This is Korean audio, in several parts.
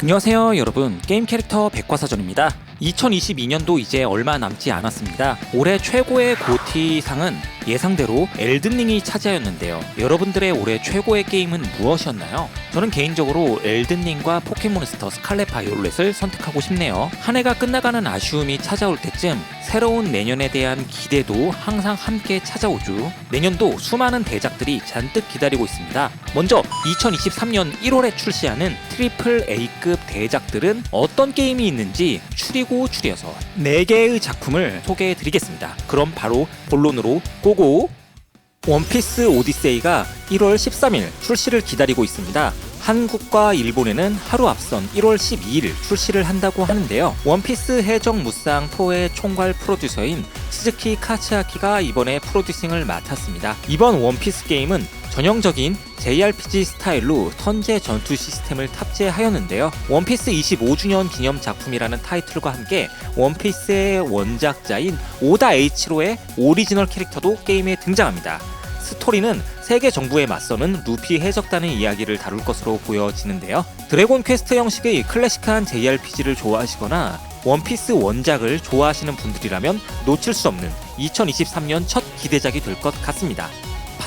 안녕하세요 여러분. 게임 캐릭터 백과사전입니다. 2022년도 이제 얼마 남지 않았습니다. 올해 최고의 고티상은 예상대로 엘든링이 차지하였는데요. 여러분들의 올해 최고의 게임은 무엇이었나요? 저는 개인적으로 엘든링과 포켓몬스터 스칼렛 바이올렛을 선택하고 싶네요. 한 해가 끝나가는 아쉬움이 찾아올 때쯤 새로운 내년에 대한 기대도 항상 함께 찾아오죠. 내년도 수많은 대작들이 잔뜩 기다리고 있습니다 먼저 2023년 1월에 출시하는 트리플 A급 대작들은 어떤 게임이 있는지 추리고 추려서 4개의 작품을 소개해 드리겠습니다. 그럼 바로 본론으로 고고! 원피스 오디세이가 1월 13일 출시를 기다리고 있습니다. 한국과 일본에는 하루 앞선 1월 12일 출시를 한다고 하는데요. 원피스 해적 무쌍 4의 총괄 프로듀서인 스즈키 카츠아키가 이번에 프로듀싱을 맡았습니다. 이번 원피스 게임은 전형적인 JRPG 스타일로 턴제 전투 시스템을 탑재하였는데요. 원피스 25주년 기념 작품이라는 타이틀과 함께 원피스의 원작자인 오다 에이치로의 오리지널 캐릭터도 게임에 등장합니다. 스토리는 세계 정부에 맞서는 루피 해적단의 이야기를 다룰 것으로 보여지는데요. 드래곤 퀘스트 형식의 클래식한 JRPG를 좋아하시거나 원피스 원작을 좋아하시는 분들이라면 놓칠 수 없는 2023년 첫 기대작이 될 것 같습니다.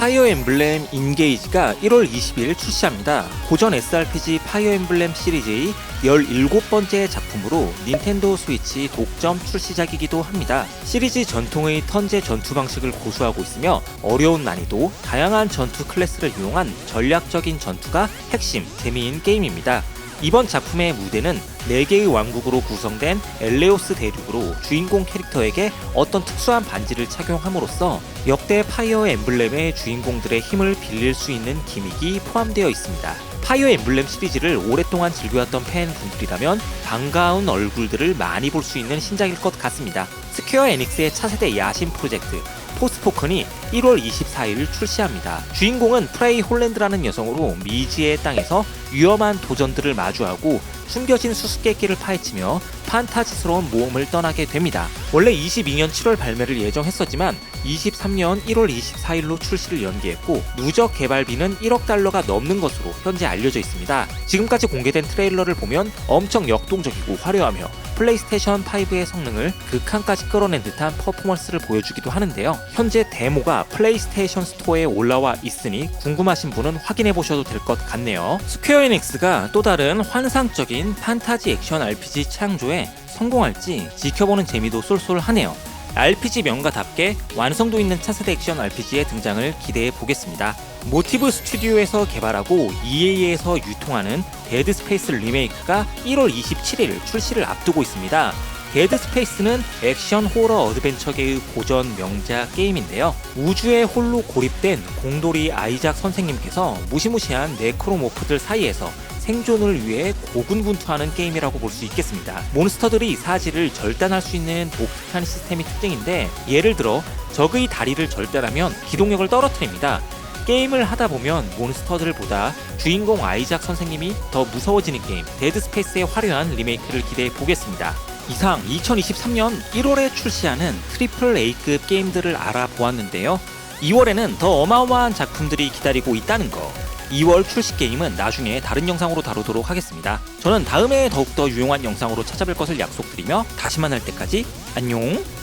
파이어 엠블렘 인게이지가 1월 20일 출시합니다. 고전 SRPG 파이어 엠블렘 시리즈의 17번째 작품으로 닌텐도 스위치 독점 출시작이기도 합니다. 시리즈 전통의 턴제 전투 방식을 고수하고 있으며 어려운 난이도, 다양한 전투 클래스를 이용한 전략적인 전투가 핵심 재미인 게임입니다. 이번 작품의 무대는 4개의 왕국으로 구성된 엘레오스 대륙으로 주인공 캐릭터에게 어떤 특수한 반지를 착용함으로써 역대 파이어 엠블렘의 주인공들의 힘을 빌릴 수 있는 기믹이 포함되어 있습니다. 파이어 엠블렘 시리즈를 오랫동안 즐겨왔던 팬분들이라면 반가운 얼굴들을 많이 볼 수 있는 신작일 것 같습니다. 스퀘어 에닉스의 차세대 야심 프로젝트 포스포컨이 1월 24일 출시합니다. 주인공은 프레이 홀랜드라는 여성으로 미지의 땅에서 위험한 도전들을 마주하고 숨겨진 수수께끼를 파헤치며 판타지스러운 모험을 떠나게 됩니다. 원래 22년 7월 발매를 예정했었지만 23년 1월 24일로 출시를 연기했고 누적 개발비는 1억 달러가 넘는 것으로 현재 알려져 있습니다. 지금까지 공개된 트레일러를 보면 엄청 역동적이고 화려하며 플레이스테이션 5의 성능을 극한까지 끌어낸 듯한 퍼포먼스를 보여주기도 하는데요. 현재 데모가 플레이스테이션 스토어에 올라와 있으니 궁금하신 분은 확인해 보셔도 될 것 같네요. 스퀘어 에닉스가 또 다른 환상적인 판타지 액션 RPG 창조에 성공할지 지켜보는 재미도 쏠쏠하네요. RPG 명가답게 완성도 있는 차세대 액션 RPG의 등장을 기대해 보겠습니다. 모티브 스튜디오에서 개발하고 EA에서 유통하는 데드 스페이스 리메이크가 1월 27일 출시를 앞두고 있습니다. 데드 스페이스는 액션 호러 어드벤처계의 고전 명작 게임인데요. 우주에 홀로 고립된 공돌이 아이작 선생님께서 무시무시한 네크로모프들 사이에서 생존을 위해 고군분투하는 게임이라고 볼 수 있겠습니다. 몬스터들이 사지를 절단할 수 있는 독특한 시스템이 특징인데 예를 들어 적의 다리를 절단하면 기동력을 떨어뜨립니다. 게임을 하다 보면 몬스터들보다 주인공 아이작 선생님이 더 무서워지는 게임 데드 스페이스의 화려한 리메이크를 기대해 보겠습니다. 이상 2023년 1월에 출시하는 트리플 A급 게임들을 알아보았는데요. 2월에는 더 어마어마한 작품들이 기다리고 있다는 거. 2월 출시 게임은 나중에 다른 영상으로 다루도록 하겠습니다. 저는 다음에 더욱더 유용한 영상으로 찾아뵐 것을 약속드리며 다시 만날 때까지 안녕!